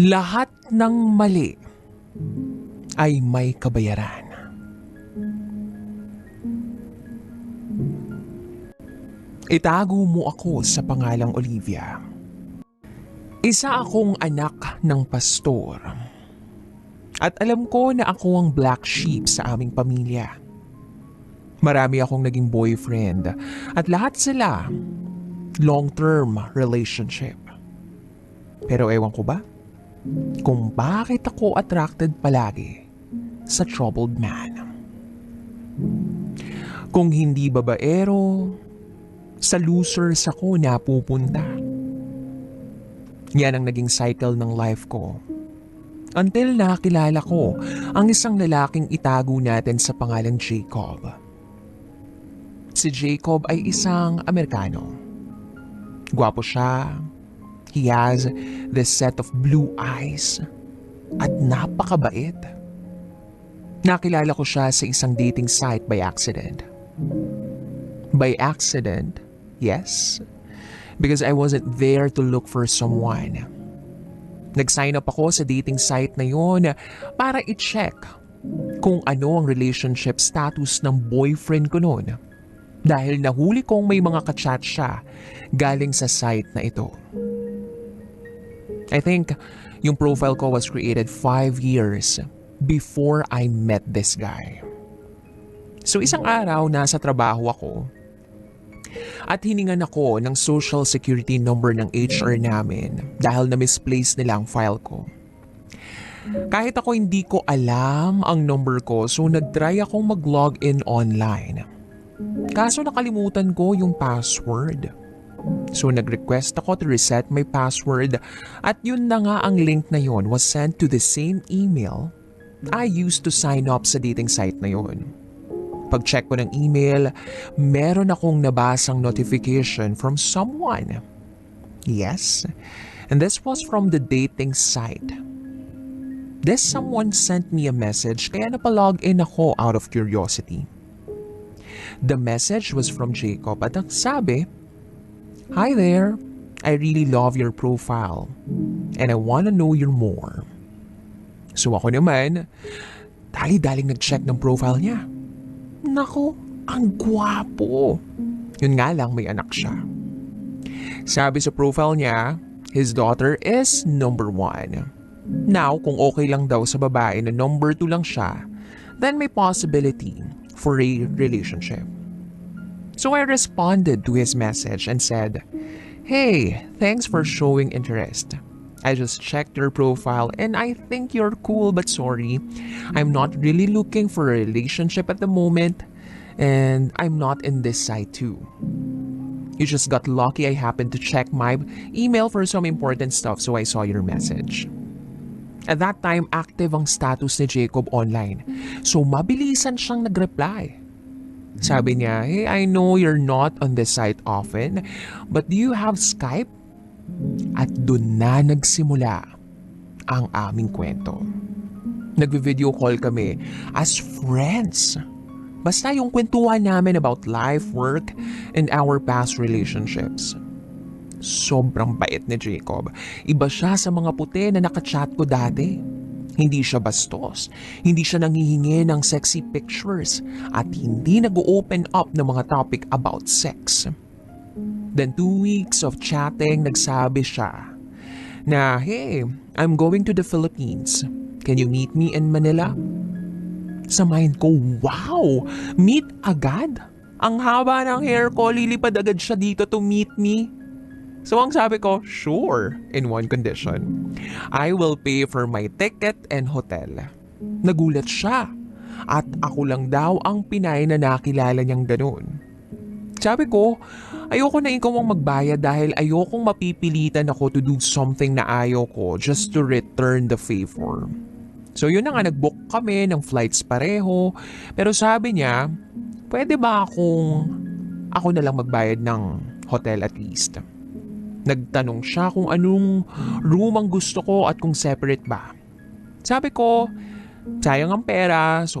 Lahat ng mali ay may kabayaran. Itago mo ako sa pangalang Olivia. Isa akong anak ng pastor. At alam ko na ako ang black sheep sa aming pamilya. Marami akong naging boyfriend at lahat sila long-term relationship. Pero ewan ko ba kung bakit ako attracted palagi sa troubled man. Kung hindi babaero, sa losers ako napupunta. Yan ang naging cycle ng life ko. Until nakilala ko ang isang lalaking itago natin sa pangalang Jacob. Si Jacob ay isang Amerikano. Gwapo siya. He has this set of blue eyes. At napakabait. Nakilala ko siya sa isang dating site by accident. By accident, yes. Because I wasn't there to look for someone. Nag-sign up ako sa dating site na yon para i-check kung ano ang relationship status ng boyfriend ko noon. Dahil nahuli kong may mga kachat siya galing sa site na ito. I think yung profile ko was created five years before I met this guy. So isang araw nasa trabaho ako at hiningan ako ng social security number ng HR namin dahil na-misplace nila ang file ko. Kahit ako hindi ko alam ang number ko so nag-try akong mag-login online. Kaso nakalimutan ko yung password. So nag-request ako to reset my password at yun na nga ang link na yon was sent to the same email I used to sign up sa dating site na yon. Pag-check ko ng email, meron akong nabasang notification from someone. Yes, and this was from the dating site. This someone sent me a message kaya napalog in ako out of curiosity. The message was from Jacob at ang sabi, Hi there, I really love your profile and I want to know you more. So ako naman, dali-daling nag-check ng profile niya. Nako, ang gwapo. Yun nga lang may anak siya. Sabi sa profile niya, his daughter is number one. Now, kung okay lang daw sa babae na number two lang siya, then may possibility for a relationship. So I responded to his message and said, Hey, thanks for showing interest. I just checked your profile and I think you're cool but sorry. I'm not really looking for a relationship at the moment and I'm not in this site too. You just got lucky I happened to check my email for some important stuff so I saw your message. At that time, active ang status ni Jacob online. So mabilisan siyang nag-reply. Sabi niya, hey, I know you're not on this site often, but do you have Skype? At doon na nagsimula ang aming kwento. Nagvi-video call kami as friends. Basta yung kwentuhan namin about life, work, and our past relationships. Sobrang bait ni Jacob. Iba siya sa mga puti na nakachat ko dati. Hindi siya bastos, hindi siya nanghihingi ng sexy pictures, at hindi nag-open up ng mga topic about sex. Then two weeks of chatting, nagsabi siya na, Hey, I'm going to the Philippines. Can you meet me in Manila? Sa mind ko, wow! Meet agad? Ang haba ng hair ko, lilipad agad siya dito to meet me. So ang sabi ko, sure, in one condition. I will pay for my ticket and hotel. Nagulat siya. At ako lang daw ang Pinay na nakilala niyang ganun. Sabi ko, ayoko na ikaw ang magbayad dahil ayokong mapipilitan ako to do something na ayaw ko just to return the favor. So yun na nga, nag-book kami ng flights pareho. Pero sabi niya, pwede ba akong ako na lang magbayad ng hotel at least? Nagtanong siya kung anong room ang gusto ko at kung separate ba. Sabi ko, sayang ang pera, so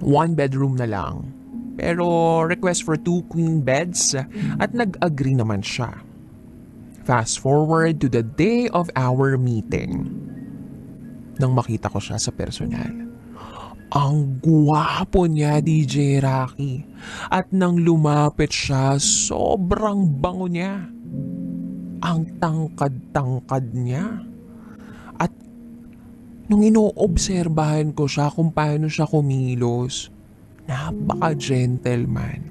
one bedroom na lang. Pero request for two queen beds at nag-agree naman siya. Fast forward to the day of our meeting. Nang makita ko siya sa personal. Ang guwapo niya, DJ Rocky. At nang lumapit siya, sobrang bango niya. Ang tangkad-tangkad niya. At nung inoobserbahan ko siya kung paano siya kumilos, napaka-gentleman.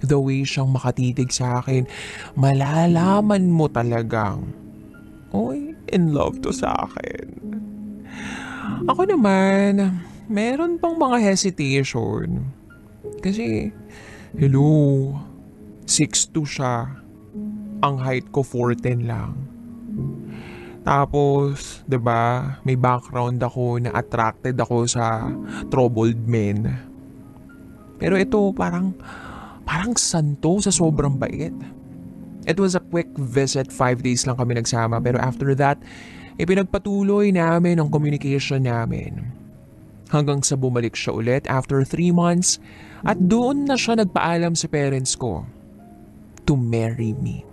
The way siyang makatitig sa akin, malalaman mo talagang, oy, in love to sa akin. Ako naman, meron pang mga hesitation. Kasi, hello, 6'2 siya. Ang height ko 4'10 lang. Tapos, 'di ba, may background ako na attracted ako sa troubled men. Pero ito parang parang santo sa sobrang bait. It was a quick visit, five days lang kami nagsama pero after that, ipinagpatuloy namin ang communication namin. Hanggang sa bumalik siya ulit after three months at doon na siya nagpaalam sa parents ko to marry me.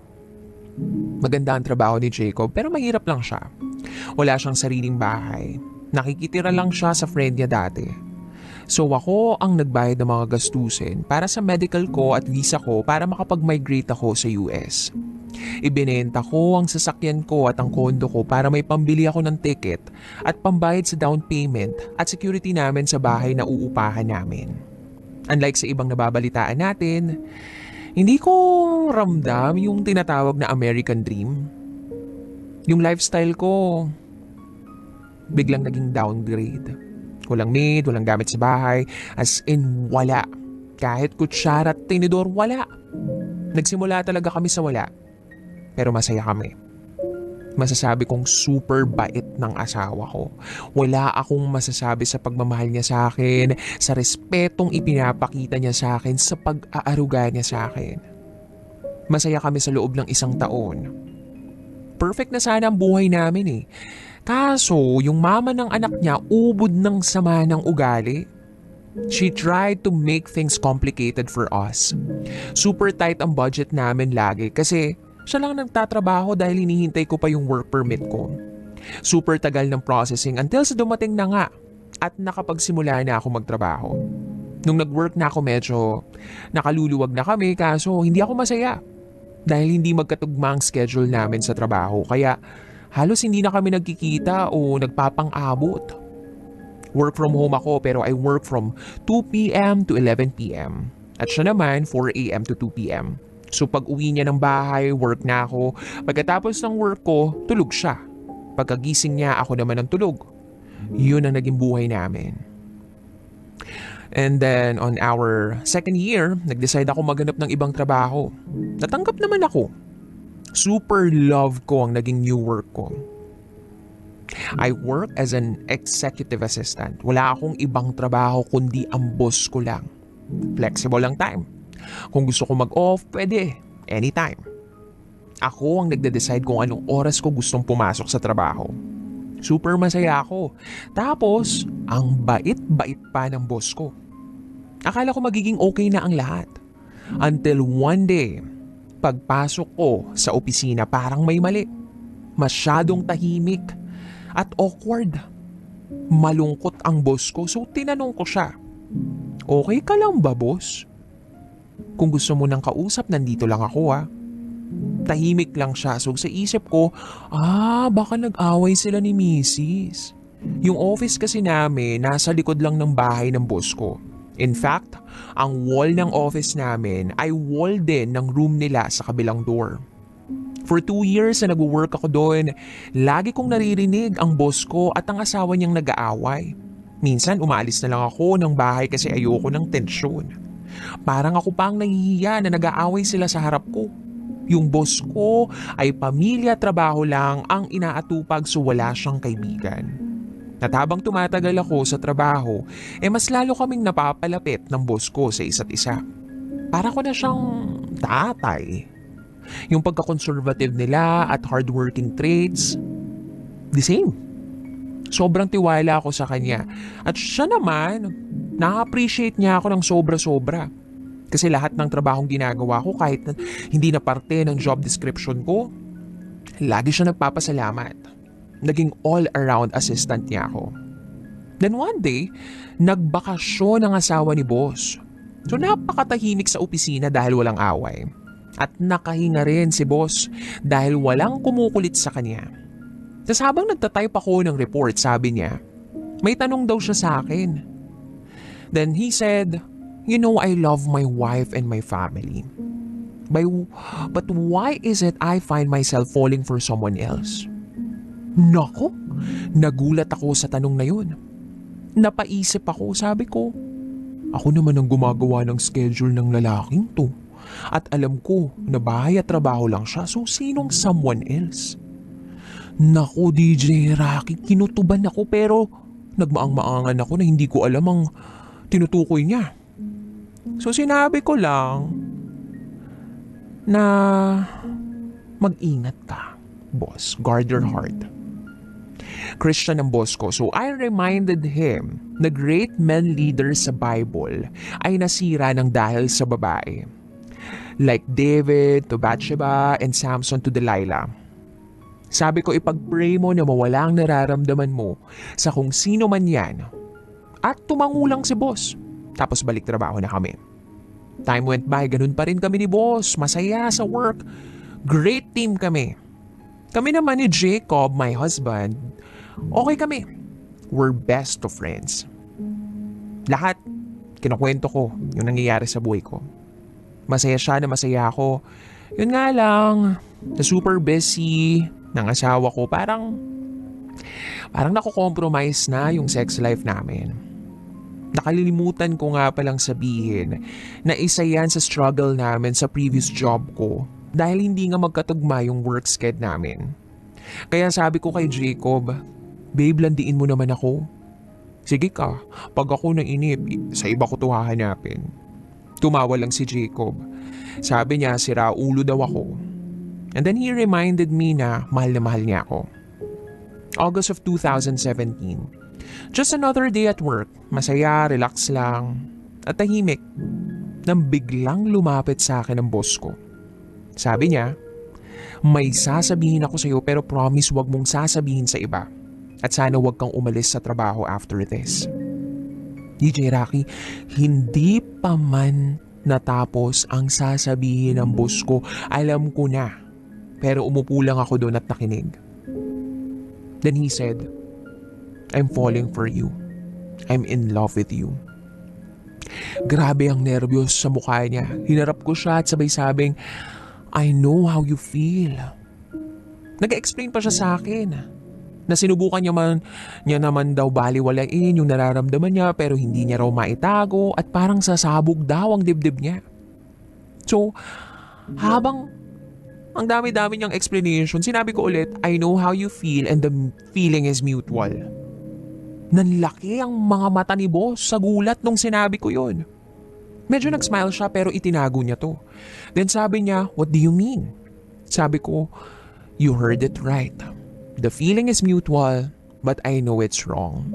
Maganda ang trabaho ni Jacob pero mahirap lang siya. Wala siyang sariling bahay. Nakikitira lang siya sa friend niya dati. So ako ang nagbayad ng mga gastusin para sa medical ko at visa ko para makapag-migrate ako sa US. Ibinenta ko ang sasakyan ko at ang kondo ko para may pambili ako ng ticket at pambayad sa down payment at security namin sa bahay na uupahan namin. Unlike sa ibang nababalitaan natin, hindi ko ramdam yung tinatawag na American Dream. Yung lifestyle ko, biglang naging downgrade. Walang maid, walang gamit sa bahay, as in wala. Kahit kutsara at tinidor, wala. Nagsimula talaga kami sa wala. Pero masaya kami. Masasabi kong super bait ng asawa ko. Wala akong masasabi sa pagmamahal niya sa akin, sa respetong ipinapakita niya sa akin, sa pag-aaruga niya sa akin. Masaya kami sa loob ng isang taon. Perfect na sana ang buhay namin eh. Kaso, yung mama ng anak niya ubod ng sama ng ugali. She tried to make things complicated for us. Super tight ang budget namin lagi kasi siya lang nagtatrabaho dahil hinihintay ko pa yung work permit ko. Super tagal ng processing until sa dumating na nga at nakapagsimula na ako magtrabaho. Nung nag-work na ako medyo nakaluluwag na kami kaso hindi ako masaya dahil hindi magkatugma ang schedule namin sa trabaho kaya halos hindi na kami nagkikita o nagpapang-abot. Work from home ako pero I work from 2pm to 11pm. At siya naman 4am to 2pm. So pag uwi niya ng bahay, work na ako. Pagkatapos ng work ko, tulog siya. Pagkagising niya, ako naman ang tulog. Yun ang naging buhay namin. And then on our second year, nag-decide ako maghanap ng ibang trabaho. Natanggap naman ako. Super love ko ang naging new work ko. I work as an executive assistant. Wala akong ibang trabaho kundi ang boss ko lang. Flexible lang time. Kung gusto ko mag-off, pwede. Anytime. Ako ang nagde-decide kung anong oras ko gustong pumasok sa trabaho. Super masaya ako. Tapos, ang bait-bait pa ng boss ko. Akala ko magiging okay na ang lahat. Until one day, pagpasok ko sa opisina parang may mali. Masyadong tahimik at awkward. Malungkot ang boss ko so tinanong ko siya, Okay ka lang ba boss? Kung gusto mo ng kausap, nandito lang ako ah. Tahimik lang siya. So sa isip ko, ah, baka nag-away sila ni Mrs. Yung office kasi namin, nasa likod lang ng bahay ng boss ko. In fact, ang wall ng office namin ay wall din ng room nila sa kabilang door. For two years na nag-work ako doon, lagi kong naririnig ang boss ko at ang asawa niyang nag-aaway. Minsan umalis na lang ako ng bahay kasi ayoko ng tensyon. Parang ako pa ang nahihiya na nag-aaway sila sa harap ko. Yung boss ko ay pamilya trabaho lang ang inaatupag so wala siyang kaibigan. At habang tumatagal ako sa trabaho, eh mas lalo kaming napapalapit ng boss ko sa isa't isa. Para ko na siyang tatay. Yung pagka-conservative nila at hardworking traits, the same. Sobrang tiwala ako sa kanya. At siya naman, na-appreciate niya ako ng sobra-sobra. Kasi lahat ng trabahong ginagawa ko kahit na hindi na parte ng job description ko, Lagi siya nagpapasalamat. Naging all-around assistant niya ako. Then one day, nagbakasyon ang asawa ni boss. So napakatahimik sa opisina dahil walang away. At nakahinga rin si boss dahil walang kumukulit sa kanya. Tapos habang nagtatype ako ng report, sabi niya, may tanong daw siya sa akin. Then he said, You know I love my wife and my family. By, but why is it I find myself falling for someone else? Nako, nagulat ako sa tanong na yun. Napaisip ako, sabi ko, ako naman ang gumagawa ng schedule ng lalaking to. At alam ko na bahay at trabaho lang siya, so sinong someone else? Nako DJ Rocky, kinutuban ako pero nagmaang-maangan ako na hindi ko alam ang tinutukoy niya. So sinabi ko lang na mag-ingat ka, boss. Guard your heart. Christian ang boss ko. So I reminded him na great men leaders sa Bible ay nasira ng dahil sa babae. Like David to Bathsheba and Samson to Delilah. Sabi ko ipag-pray mo na mawala ang nararamdaman mo sa kung sino man yan. At tumangulang si boss. Tapos balik trabaho na kami. Time went by, ganun pa rin kami ni boss. Masaya sa work. Great team kami. Kami naman ni Jacob, my husband, okay kami. We're best of friends. Lahat, kinukwento ko yung nangyayari sa buhay ko. Masaya siya na masaya ako. Yun nga lang, na super busy ng asawa ko, parang, parang nakukompromise na yung sex life namin. Nakalilimutan ko nga palang sabihin na isa yan sa struggle namin sa previous job ko dahil hindi nga magkatugma yung work schedule namin. Kaya sabi ko kay Jacob, Babe, landiin mo naman ako. Sige ka, pag ako nang inip, sa iba ko to hahanapin. Tumawa lang si Jacob. Sabi niya, sira ulo daw ako. And then he reminded me na mahal na mahal niya ako. August of 2017. Just another day at work. Masaya, relax lang. At tahimik. Nang biglang lumapit sa akin ang boss ko. Sabi niya, may sasabihin ako sa iyo pero promise wag mong sasabihin sa iba. At sana wag kang umalis sa trabaho after this. DJ Rocky, hindi pa man natapos ang sasabihin ng boss ko. Alam ko na. Pero umupo lang ako doon at nakinig. Then he said, I'm falling for you. I'm in love with you. Grabe ang nervyos sa mukha niya. Hinarap ko siya at sabay sabing, I know how you feel. Nag-explain pa siya sa akin na sinubukan niya, man, niya naman daw baliwalain yung nararamdaman niya pero hindi niya raw maitago at parang sasabog daw ang dibdib niya. So, habang ang dami-dami niyang explanation, sinabi ko ulit, I know how you feel and the feeling is mutual. Nanlaki ang mga mata ni boss sa gulat nung sinabi ko yon. Medyo nag-smile siya pero itinago niya to. Then sabi niya, what do you mean? Sabi ko, you heard it right. The feeling is mutual, but I know it's wrong.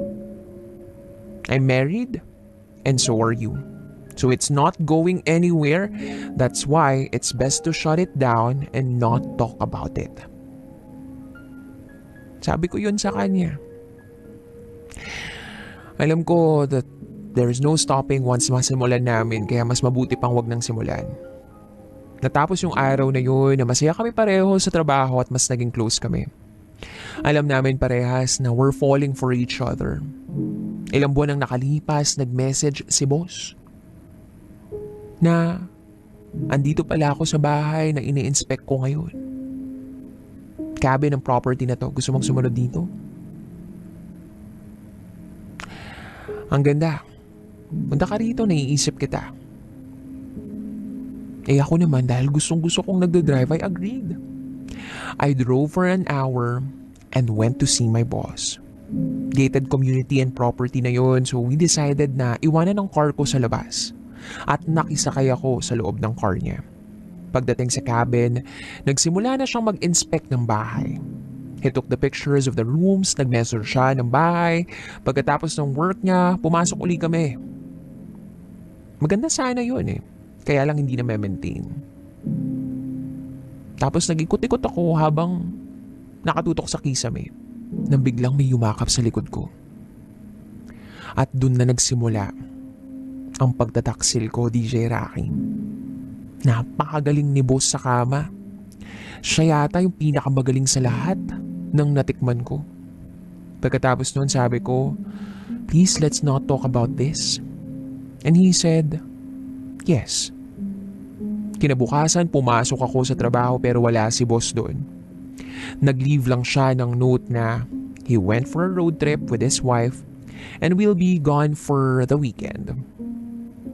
I'm married, and so are you. So it's not going anywhere. That's why it's best to shut it down and not talk about it. Sabi ko yun sa kanya. Alam ko that there is no stopping once masimulan namin kaya mas mabuti pang wag nang simulan. Natapos yung araw na yun na masaya kami pareho sa trabaho at mas naging close kami. Alam namin parehas na we're falling for each other. Ilang buwan ang nakalipas, nag-message si boss. Na andito pala ako sa bahay na ini-inspect ko ngayon. Cabin ng property na to. Gusto mong sumunod dito? Ang ganda. Punta ka rito, naiisip kita. Eh ako naman dahil gustong gusto kong nagdadrive, I agreed. I drove for an hour and went to see my boss. Gated community and property na yon so we decided na iwanan ang car ko sa labas. At nakisakay ako sa loob ng car niya. Pagdating sa cabin, nagsimula na siyang mag-inspect ng bahay. He took the pictures of the rooms, nag-measure siya ng bahay. Pagkatapos ng work niya, pumasok uli kami. Maganda sana yun eh. Kaya lang hindi na maintain. Tapos nag-ikot-ikot ako habang nakatutok sa kisame nang biglang may yumakap sa likod ko. At dun na nagsimula ang pagtataksil ko, DJ Rocky. Napakagaling ni boss sa kama. Siya yata yung pinakamagaling sa lahat ng natikman ko. Pagkatapos nun sabi ko, please let's not talk about this. And he said, yes. Kinabukasan pumasok ako sa trabaho pero wala si boss doon. Nag-leave lang siya ng note na he went for a road trip with his wife and will be gone for the weekend.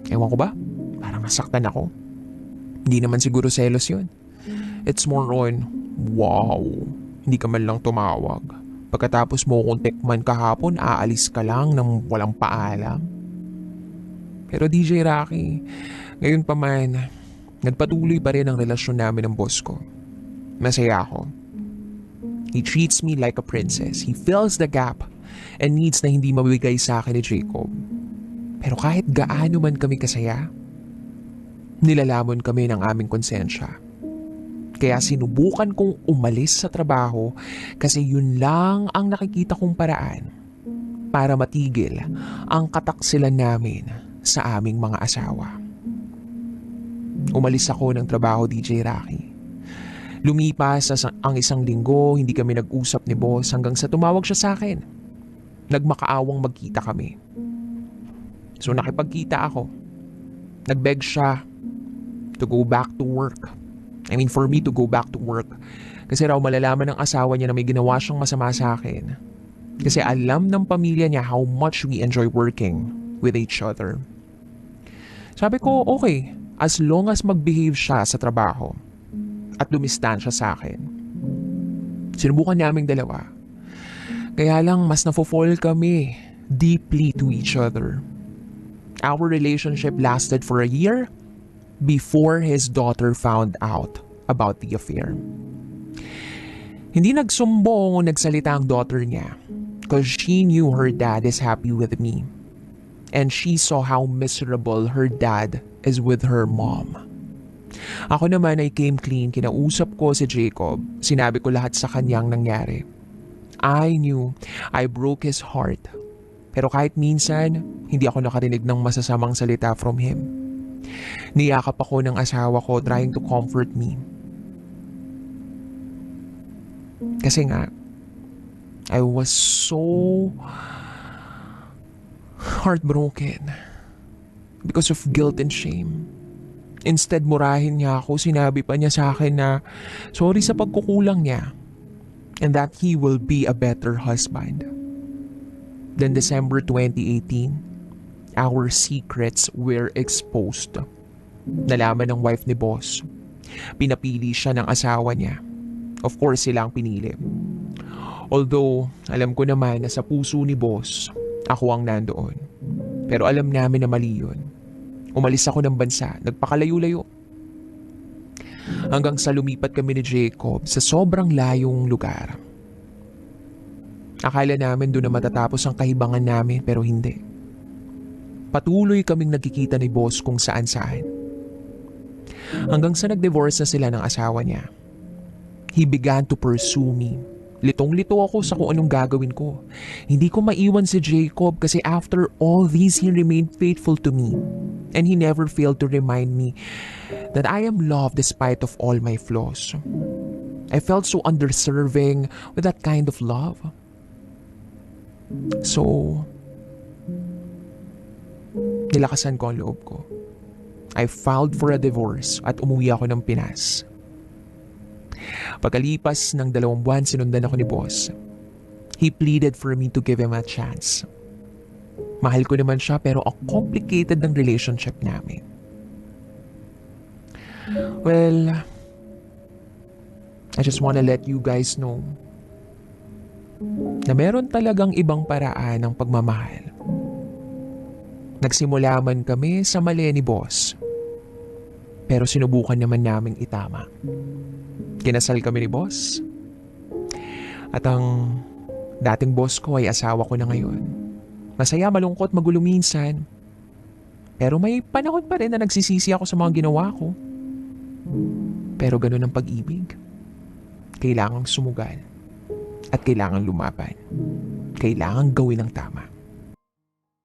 Ewan ko ba? Parang nasaktan ako. Hindi naman siguro selos yun. It's more on, wow, hindi ka man lang tumawag. Pagkatapos mo kong tekman kahapon, aalis ka lang nang walang paalam. Pero DJ Rocky, ngayon pa man, nagpatuloy pa rin ang relasyon namin ng boss ko. Masaya ako. He treats me like a princess. He fills the gap and needs na hindi mabigay sa akin ni Jacob. Pero kahit gaano man kami kasaya, nilalamon kami ng aming konsensya. Kaya sinubukan kong umalis sa trabaho kasi yun lang ang nakikita kong paraan para matigil ang kataksilan namin sa aming mga asawa. Umalis ako ng trabaho DJ Rocky. Lumipas ang isang linggo, hindi kami nag-usap ni boss hanggang sa tumawag siya sa akin. Nagmakaawang magkita kami. So nakipagkita ako. Nagbeg siya to go back to work. I mean for me to go back to work. Kasi raw malalaman ng asawa niya na may ginawa siyang masama sa akin. Kasi alam ng pamilya niya how much we enjoy working with each other. Sabi ko, okay, as long as mag-behave siya sa trabaho at lumistansya sa akin. Sinubukan naming dalawa. Kaya lang mas nafo-fall kami deeply to each other. Our relationship lasted for a year before his daughter found out about the affair. Hindi nagsumbong o nagsalita ang daughter niya because she knew her dad is happy with me. And she saw how miserable her dad is with her mom. Ako naman ay came clean, kinausap ko si Jacob, sinabi ko lahat sa kanyang nangyari. I knew I broke his heart. Pero kahit minsan, hindi ako nakarinig ng masasamang salita from him. Niyakap ako ng asawa ko trying to comfort me. Kasi nga, I was so heartbroken because of guilt and shame. Instead, murahin niya ako, sinabi pa niya sa akin na sorry sa pagkukulang niya and that he will be a better husband. Then December 2018, our secrets were exposed. Nalaman ng wife ni boss. Pinapili siya ng asawa niya. Of course, sila ang pinili. Although, alam ko naman na sa puso ni boss, ako ang nandoon. Pero alam namin na mali yun. Umalis ako ng bansa, nagpakalayo-layo. Hanggang sa lumipat kami ni Jacob sa sobrang layong lugar. Akala namin doon na matatapos ang kahibangan namin pero hindi. Patuloy kaming nagkikita ni boss kung saan saan. Hanggang sa nag-divorce na sila ng asawa niya. He began to pursue me. Litong-lito ako sa kung anong gagawin ko. Hindi ko maiwan si Jacob kasi after all these, he remained faithful to me. And he never failed to remind me that I am loved despite of all my flaws. I felt so underserving with that kind of love. So, nilakasan ko ang loob ko. I filed for a divorce at umuwi ako ng Pinas. Pagkalipas ng dalawang buwan, sinundan ako ni boss. He pleaded for me to give him a chance. Mahal ko naman siya pero ang complicated ng relationship namin. Well, I just wanna let you guys know na meron talagang ibang paraan ng pagmamahal. Nagsimula man kami sa mali ni boss. Pero sinubukan naman naming itama. Kinasal kami ni boss. At ang dating boss ko ay asawa ko na ngayon. Masaya, malungkot, magulo minsan. Pero may panahon pa rin na nagsisisi ako sa mga ginawa ko. Pero ganun ang pag-ibig. Kailangang sumugal. At kailangan lumaban. Kailangan gawin ang tama.